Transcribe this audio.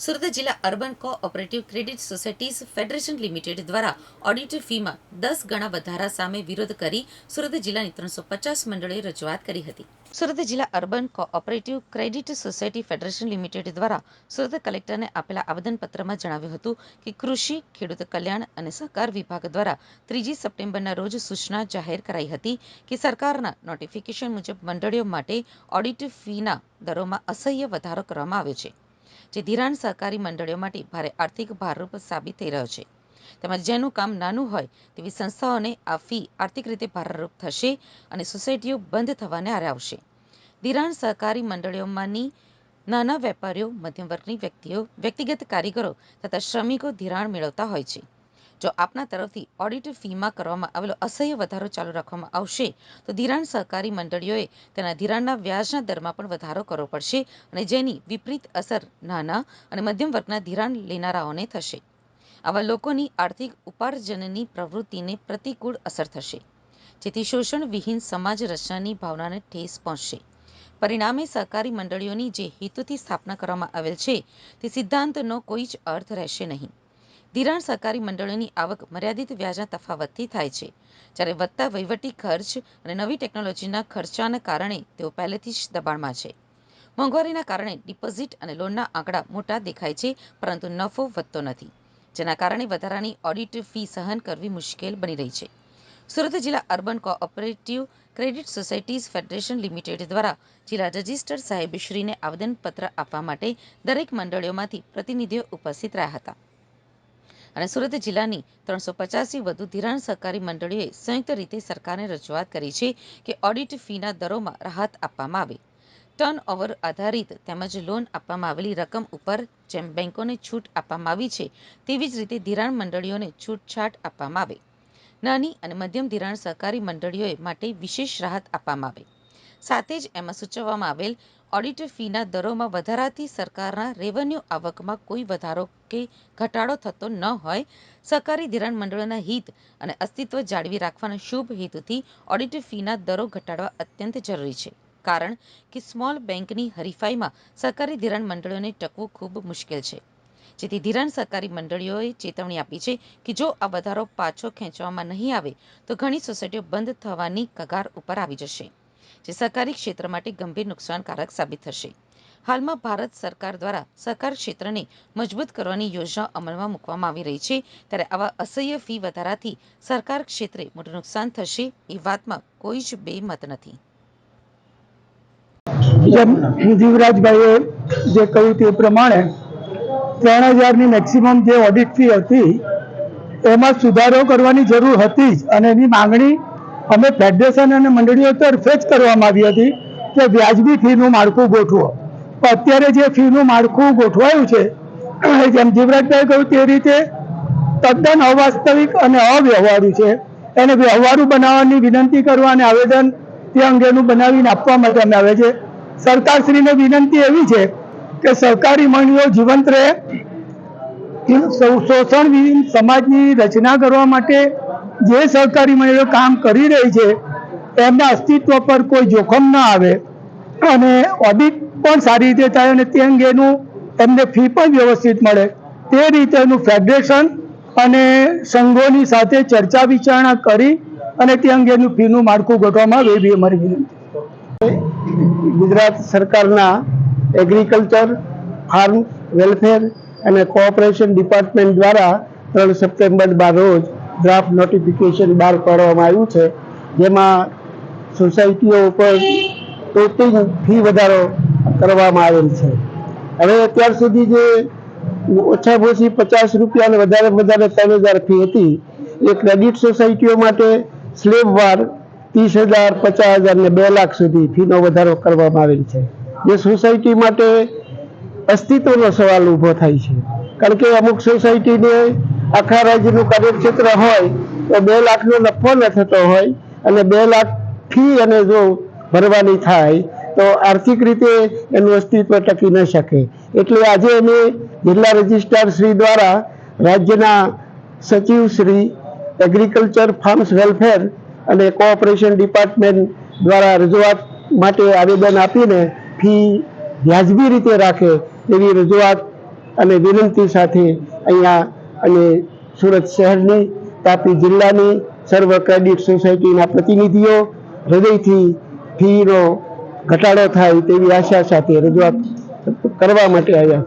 સુરત જિલ્લા urban cooperative credit societies federation limited દ્વારા audit ફીમાં દસ ગણા વધારા સામે વિરોધ કરી સુરત જિલ્લાની ત્રણસો પચાસ મંડળોએ રજૂઆત કરી હતી. સુરત જિલ્લા urban cooperative credit society federation limited દ્વારા સુરત કલેક્ટરને આપેલા આવેદનપત્રમાં જણાવ્યું હતું કે કૃષિ, ખેડૂત કલ્યાણ અને સહકાર વિભાગ દ્વારા ત્રીજી સપ્ટેમ્બરના રોજ સૂચના જાહેર કરાઈ હતી કે સરકારના નોટિફિકેશન મુજબ મંડળીઓ માટે ઓડિટ ફીના દરોમાં અસહ્ય વધારો કરવામાં આવ્યો છે. જે ધિરાણ સહકારી મંડળીઓ માટે ભારે આર્થિક ભારરૂપ સાબિત થઈ રહ્યો છે. તેમજ જેનું કામ નાનું હોય તેવી સંસ્થાઓને આ ફી આર્થિક રીતે ભારરૂપ થશે અને સોસાયટીઓ બંધ થવાને આરે આવશે. ધિરાણ સહકારી મંડળીઓમાંની નાના વેપારીઓ મધ્યમ વર્ગની વ્યક્તિઓ, વ્યક્તિગત કારીગરો તથા શ્રમિકો ધિરાણ મેળવતા હોય છે. જો આપના તરફથી ઓડિટ ફીમાં કરવામાં આવેલો અસહ્ય વધારો ચાલુ રાખવામાં આવશે, તો ધિરાણ સહકારી મંડળીઓએ તેના ધિરાણના વ્યાજના દરમાં પણ વધારો કરવો પડશે અને જેની વિપરીત અસર નાના અને મધ્યમ વર્ગના ધિરાણ લેનારાઓને થશે. આવા લોકોની આર્થિક ઉપાર્જનની પ્રવૃત્તિને પ્રતિકૂળ અસર થશે, જેથી શોષણ વિહીન સમાજ રચનાની ભાવનાને ઠેસ પહોંચશે. પરિણામે સહકારી મંડળીઓની જે હેતુથી સ્થાપના કરવામાં આવેલ છે, તે સિદ્ધાંતનો કોઈ જ અર્થ રહેશે નહીં. ધિરાણ સહકારી મંડળોની આવક મર્યાદિત વ્યાજના તફાવતથી થાય છે. જ્યારે વધતા વહીવટી ખર્ચ અને નવી ટેકનોલોજીના ખર્ચાના કારણે તેઓ પહેલેથી જ દબાણમાં છે. મોંઘવારીના કારણે ડિપોઝિટ અને લોનના આંકડા મોટા દેખાય છે, પરંતુ નફો વધતો નથી, જેના કારણે વધારાની ઓડિટ ફી સહન કરવી મુશ્કેલ બની રહી છે. સુરત જિલ્લા urban cooperative credit societies federation limited દ્વારા જિલ્લા રજિસ્ટર સાહેબશ્રીને આવેદનપત્ર આપવા માટે દરેક મંડળીઓમાંથી પ્રતિનિધિઓ ઉપસ્થિત રહ્યા હતા. અને સુરત જિલ્લાની ત્રણસો પચાસથી વધુ ધિરાણ સહકારી મંડળીઓએ સંયુક્ત રીતે સરકારને રજૂઆત કરી છે કે ઓડિટ ફીના દરોમાં રાહત આપવામાં આવે. ટર્ન ઓવર આધારિત તેમજ લોન આપવામાં આવેલી રકમ ઉપર જેમ બેંકોને છૂટ આપવામાં આવી છે, તેવી જ રીતે ધિરાણ મંડળીઓને છૂટછાટ આપવામાં આવે. નાની અને મધ્યમ ધિરાણ સહકારી મંડળીઓએ માટે વિશેષ રાહત આપવામાં આવે. સાથે જ એમાં સૂચવવામાં આવેલ ઓડિટ ફીના દરોમાં વધારાથી સરકારના રેવન્યુ આવકમાં કોઈ વધારો કે ઘટાડો થતો ન હોય. સહકારી ધિરાણ મંડળોના હિત અને અસ્તિત્વ જાળવી રાખવાના શુભ હેતુથી ઓડિટર ફીના દરો ઘટાડવા અત્યંત જરૂરી છે. કારણ કે સ્મોલ બેંકની હરીફાઈમાં સહકારી ધિરાણ મંડળીઓને ટકવું ખૂબ મુશ્કેલ છે. જેથી ધિરાણ સહકારી મંડળીઓએ ચેતવણી આપી છે કે જો આ વધારો પાછો ખેંચવામાં નહીં આવે, તો ઘણી સોસાયટીઓ બંધ થવાની કગાર ઉપર આવી જશે. જે સહકારી ક્ષેત્ર માટે ગંભીર નુકસાનકારક સાબિત થશે. હાલમાં ભારત સરકાર દ્વારા સહકાર ક્ષેત્રને મજબૂત કરવાની યોજના અમલમાં મૂકવામાં આવી રહી છે. ત્યારે આવા અસહ્ય ફી વધારાથી સરકાર ક્ષેત્રે મોટું નુકસાન થશે એ વાતમાં કોઈ જ બે મત નથી. જીવરાજભાઈએ જે કહ્યું તે પ્રમાણે ત્રણ હજારની મેક્સિમમ જે ઓડિટ ફી હતી, એમાં સુધારો કરવાની જરૂર હતી જ અને એની માંગણી અમે ફેડરેશન અને મંડળીઓ તરફે જ કરવામાં આવી હતી કે વ્યાજબી ફીનું માળખું ગોઠવો. પણ અત્યારે જે ફીનું માળખું ગોઠવાયું છે જેમ જીવરાજભાઈ કહ્યું તે રીતે તદ્દન અવાસ્તવિક અને અવ્યવહારુ છે. એને વ્યવહારુ બનાવવાની વિનંતી કરવા અને આવેદન તે અંગેનું બનાવીને આપવા માટે અમે આવે છે. સરકારશ્રીને વિનંતી એવી છે કે સરકારી મંડળીઓ જીવંત રહે. શો- શોષણ વિહીન સમાજની રચના કરવા માટે જે સહકારી મંડળીઓ કામ કરી રહી છે, એમના અસ્તિત્વ પર કોઈ જોખમ ન આવે. અને ઓડિટ પણ સારી રીતે થાય અને તે અંગેનું એમને ફી પણ વ્યવસ્થિત મળે. તે રીતેનું ફેડરેશન અને સંઘોની સાથે ચર્ચા વિચારણા કરી અને તે અંગેનું ફીનું માળખું ગોઠવવામાં આવે એવી અમારી વિનંતી. ગુજરાત સરકારના એગ્રીકલ્ચર ફાર્મ વેલફેર અને કોઓપરેશન ડિપાર્ટમેન્ટ દ્વારા ત્રણ સપ્ટેમ્બર બાર રોજ ડ્રાફ્ટ નોટિફિકેશન બહાર પાડવામાં આવ્યું છે, જેમાં સોસાયટીઓ ઉપર ટોટિંગ ફી વધારો કરવામાં આવેલ છે. હવે અત્યાર સુધી જે ઓછામાં ઓછી પચાસ રૂપિયા અને વધારે વધારે ત્રણ હજાર ફી હતી, એ ક્રેડિટ સોસાયટીઓ માટે સ્લેબવાર ત્રીસ હજાર, પચાસ હજાર ને બે લાખ સુધી ફીનો વધારો કરવામાં આવેલ છે. જે સોસાયટી માટે અસ્તિત્વનો સવાલ ઊભો થાય છે. કારણ કે અમુક સોસાયટીને આખા રાજ્યનું કાર્યક્ષેત્ર હોય તો બે લાખનો નફો ન થતો હોય અને બે લાખ ફી અને જો ભરવાની થાય તો આર્થિક રીતે એનું અસ્તિત્વ ટકી ન શકે. એટલે આજે અમે જિલ્લા રજિસ્ટ્રાર શ્રી દ્વારા રાજ્યના સચિવ શ્રી એગ્રીકલ્ચર ફાર્મ્સ વેલફેર અને કોઓપરેશન ડિપાર્ટમેન્ટ દ્વારા રજૂઆત માટે આવેદન આપીને ફી વ્યાજબી રીતે રાખે એવી રજૂઆત અને વિનંતી સાથે અહીંયા અને સુરત શહેરની, તાપી જિલ્લાની સર્વ ક્રેડિટ સોસાયટીના પ્રતિનિધિઓ હૃદયથી ફીનો ઘટાડો થાય તેવી આશા સાથે રજૂઆત કરવા માટે આવ્યા.